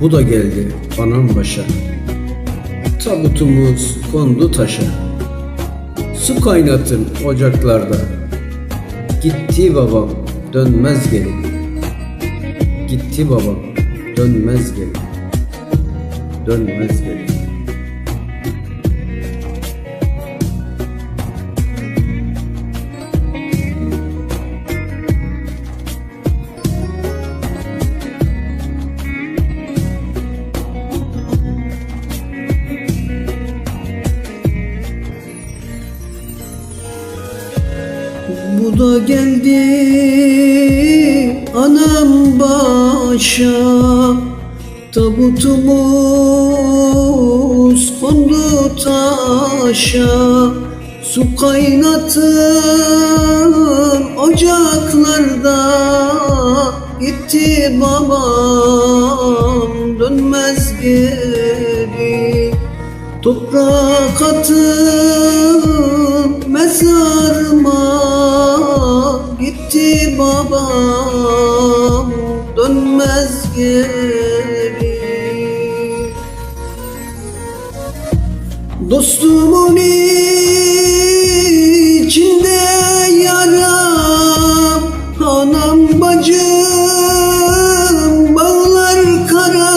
Bu da geldi anam başa. Tabutumuz kondu taşa. Su kaynatın ocaklarda. Gitti babam dönmez geri. Gitti babam dönmez geri. Dönmez geri. Bu da geldi anam başa. Tabutumuz kondu taşa. Su kaynatın ocaklarda. Gitti babam dönmez geri. Toprak atın mezarıma babam dönmez geri. Dostumun içinde yaram Anam bacım bağlar kara.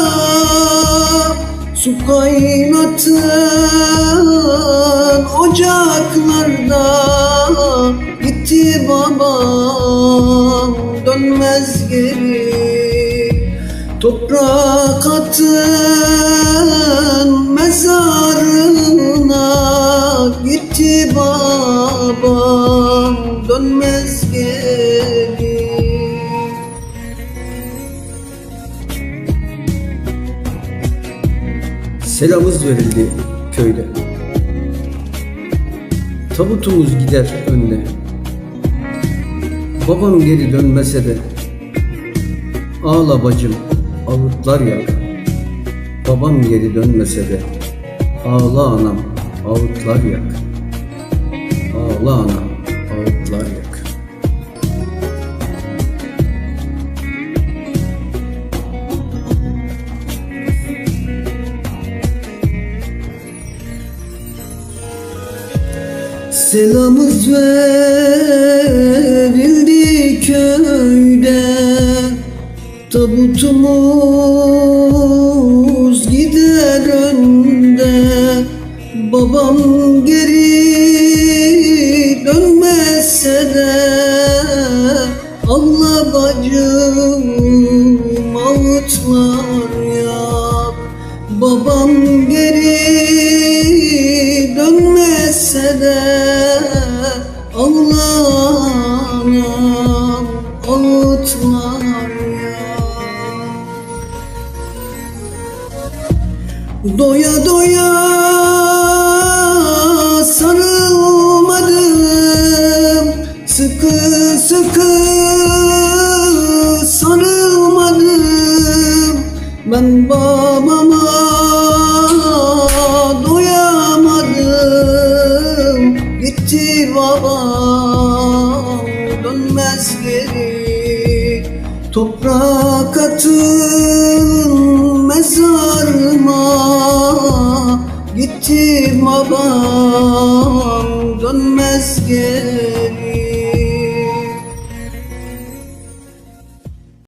Su kaynatın ocaklarda dönmez geri Toprak atın mezarına Gitti babam dönmez geri Selamız verildi köyde. Tabutumuz gider önüne. Babam geri dönmese de Ağla bacım ağıtlar yak. Babam geri dönmese de Ağla anam ağıtlar yak. Ağla anam ağıtlar yak. Selamız verildi köyde Tabutumuz gider önde. Babam geri dönmezse de Allah bacım ağıtlar yak Babam geri dönmezse de Doya doya sarılmadım. Sıkı sıkı sarılmadım. Ben babama doyamadım. Gitti babam dönmez geri. Toprak atın babam dönmez geri